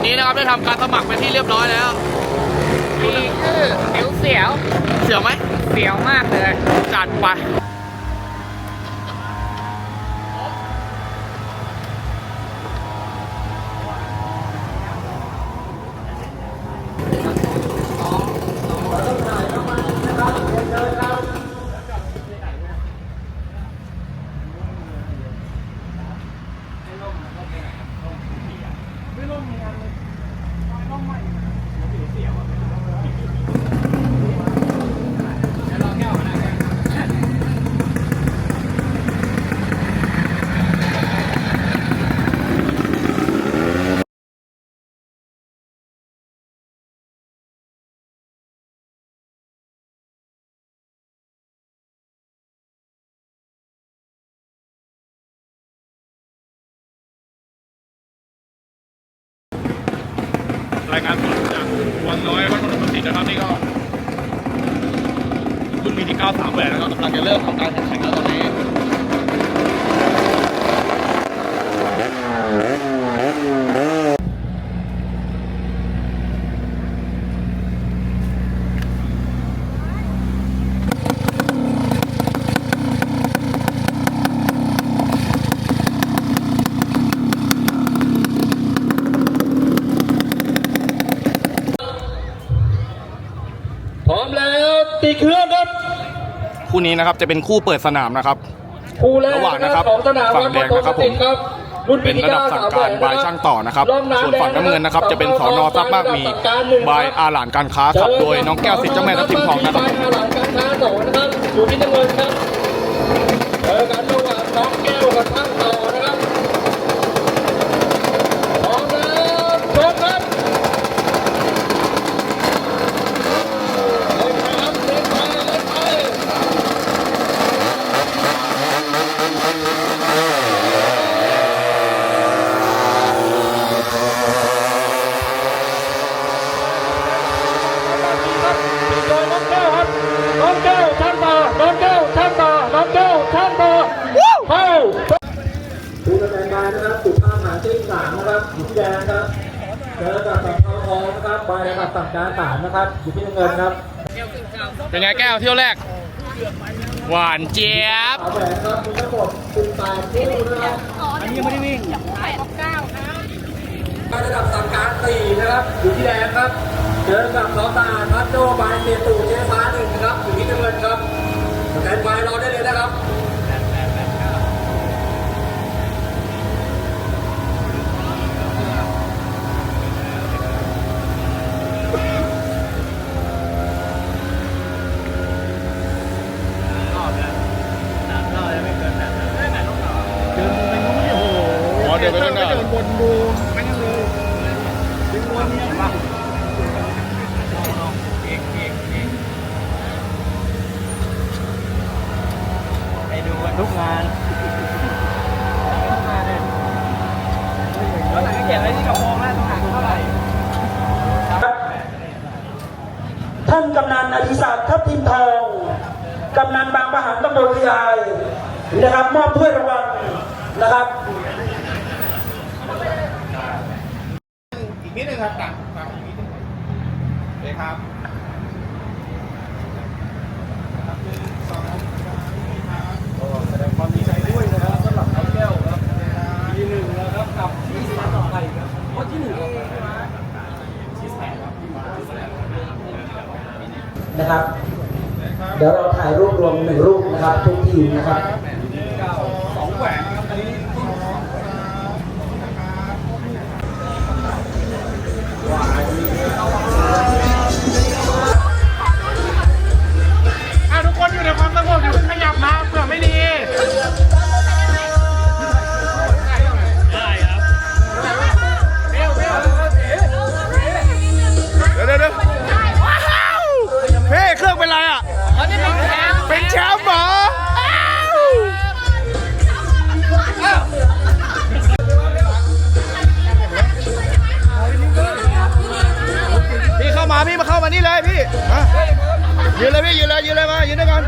ตอนนี้นะครับได้ทำการสมัครเป็นที่เรียบร้อยแล้ว มีชื่อเสียวเสียวเสียวไหมเสียวมากเลย จัดไป รายการสดจากวังน้อยวัดพน มสิทธิ์นะครับนี่ก็รุ่นมีที่93แหวนนะครับกำลังจะเริ่มทำการแข่งขันแล้วตอนนี้ พร้อมแล้วตีเครื่องครับ คู่นี้นะครับจะเป็นคู่เปิดสนามนะครับ คู่แรกระหว่างนะครับของสนามฝั่งแดงนะครับผมครับรุ่นเป็นระดับสั่งการบายช่างต่อนะครับ ส่วนฝั่งน้ำเงินนะครับ จะเป็นสอนอทรัพย์มากมีบายอาหลานการค้าขับโดยน้องแก้วสิทธิ์เจ้าแม่ทัพทิมทองนะครับบายอาหลานการค้าต่อนะครับอยู่ที่น้ำเงินครับเจอกันระหว่างน้องแก้วกับช่างต่อนะครับพร้อมแล้วชกครับเล่นไปครับเล่นไปเล่นไป โดยน้องแก้วครับ น้องแก้วช่างต่อน้องแก้วช่างต่อ น้องแก้วช่างต่อเข้าผู้ดำเนินการนะครับสุภาพหาเส้นสามนะครับอยู่ที่แดงครับเจอกับสังเทาทองนะครับใบระดับสั่งการสามนะครับอยู่ที่น้ำเงินครับเป็นไงแก้วเที่ยวแรก หวานเจี๊ยบสาวแหวนครับมีทั้งหมดสิบแปดคู่นะครับอันนี้ยังไม่ได้วิ่งใบระดับสั่งการสี่นะครับอยู่ที่แดงครับเจอกับสอตาครับโจบายเสียตู่เจ๊ฟ้าหนึ่งนะครับอยู่ที่น้ำเงินครับสแตนบายรอได้เลยนะครับ อ๋อเดี๋ยวไปกันนทุกงานแล้วไหนเขียนอะไรที่กระโปรงแล้วห่างเท่าไหร่ท่านกำนันอธิศักดิ์ทัพทิมทองกำนันบางประหันตำบลพิยายนะครับมอบถ้วยรางวัลนะครับ อีกนิดนึงครับต่างต่างอีกนิดนึงเลยครับแสดงความดีใจด้วยนะครับสำหรับน้องแก้วครับทีหนึ่งนะครับกับที่สามต่อไปครับเพราะที่หนึ่งนะครับ เดี๋ยวเราถ่ายรูปรวมหนึ่งรูปนะครับทุกทีมนะครับ พี่ยืนเลยพี่ยืนเลยยืนเลยมายืนด้วยกัน